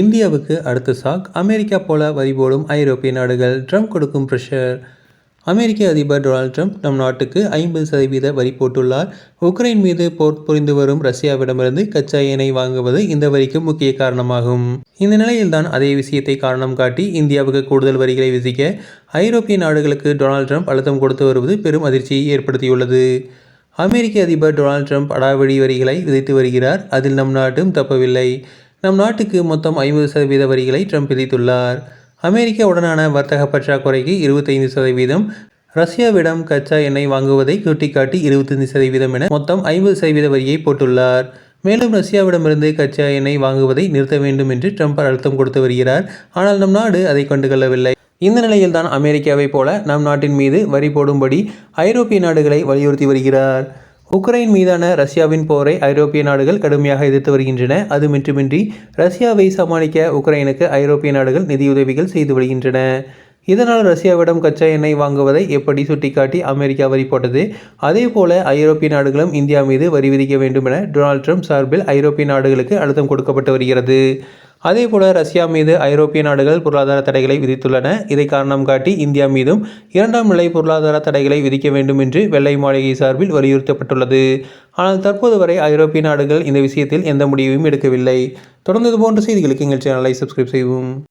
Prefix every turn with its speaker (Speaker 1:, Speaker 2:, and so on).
Speaker 1: இந்தியாவுக்கு அடுத்த chalk America போல வரி போடும் ஐரோப்பிய நாடுகள். ட்ரம்ப் கொடுக்கும் ப்ரெஷர் அமெரிக்க அதிபர் டொனால்ட் ட்ரம்ப் நம் நாட்டுக்கு ஐம்பது சதவீத வரி போட்டுள்ளார். உக்ரைன் மீது போர் புரிந்து வரும் ரஷ்யாவிடமிருந்து கச்சா எண்ணெய் வாங்குவது இந்த வரிக்கு முக்கிய காரணமாகும். இந்த நிலையில்தான் அதே விஷயத்தை காரணம் காட்டி இந்தியாவுக்கு கூடுதல் வரிகளை விதிக்க ஐரோப்பிய நாடுகளுக்கு டொனால்ட் ட்ரம்ப் அழுத்தம் கொடுத்து வருவது பெரும் அதிர்ச்சியை ஏற்படுத்தியுள்ளது. அமெரிக்க அதிபர் டொனால்ட் ட்ரம்ப் அடாவடி வரிகளை விதித்து வருகிறார். அதில் நம் நாட்டும் தப்பவில்லை. நம் நாட்டுக்கு மொத்தம் ஐம்பது சதவீத வரிகளை ட்ரம்ப் விதித்துள்ளார். அமெரிக்காவுடனான வர்த்தக பற்றாக்குறைக்கு இருபத்தைந்து சதவீதம் ரஷ்யாவிடம் கச்சா எண்ணெய் வாங்குவதை சுட்டிக்காட்டி இருபத்தைந்து சதவீதம் என மொத்தம் ஐம்பது சதவீத வரியை போட்டுள்ளார். மேலும் ரஷ்யாவிடமிருந்து கச்சா எண்ணெய் வாங்குவதை நிறுத்த வேண்டும் என்று ட்ரம்ப் அழுத்தம் கொடுத்து வருகிறார். ஆனால் நம் நாடு அதை கண்டுகொள்ளவில்லை. இந்த நிலையில்தான் அமெரிக்காவைப் போல நம் நாட்டின் மீது வரி போடும்படி ஐரோப்பிய நாடுகளை வலியுறுத்தி வருகிறார். உக்ரைன் மீதான ரஷ்யாவின் போரை ஐரோப்பிய நாடுகள் கடுமையாக எதிர்த்து வருகின்றன. அது மட்டுமின்றி ரஷ்யாவை சமாளிக்க உக்ரைனுக்கு ஐரோப்பிய நாடுகள் நிதியுதவிகள் செய்து வருகின்றன. இதனால் ரஷ்யாவிடம் கச்சா எண்ணெய் வாங்குவதை எப்படி சுட்டிக்காட்டி அமெரிக்கா வரி போட்டது? அதே போல ஐரோப்பிய நாடுகளும் இந்தியா மீது வரி விதிக்க வேண்டும் என டொனால்ட் ட்ரம்ப் சார்பில் ஐரோப்பிய நாடுகளுக்கு அழுத்தம் கொடுக்கப்பட்டு வருகிறது. அதேபோல ரஷ்யா மீது ஐரோப்பிய நாடுகள் பொருளாதார தடைகளை விதித்துள்ளன. இதை காரணம் காட்டி இந்தியா மீதும் இரண்டாம் நிலை பொருளாதார தடைகளை விதிக்க வேண்டும் என்று வெள்ளை மாளிகை சார்பில் வலியுறுத்தப்பட்டுள்ளது. ஆனால் தற்போது வரை ஐரோப்பிய நாடுகள் இந்த விஷயத்தில் எந்த முடிவையும் எடுக்கவில்லை. தொடர்ந்து போன்ற செய்திகளுக்கு எங்கள் சேனலை சப்ஸ்கிரைப் செய்வோம்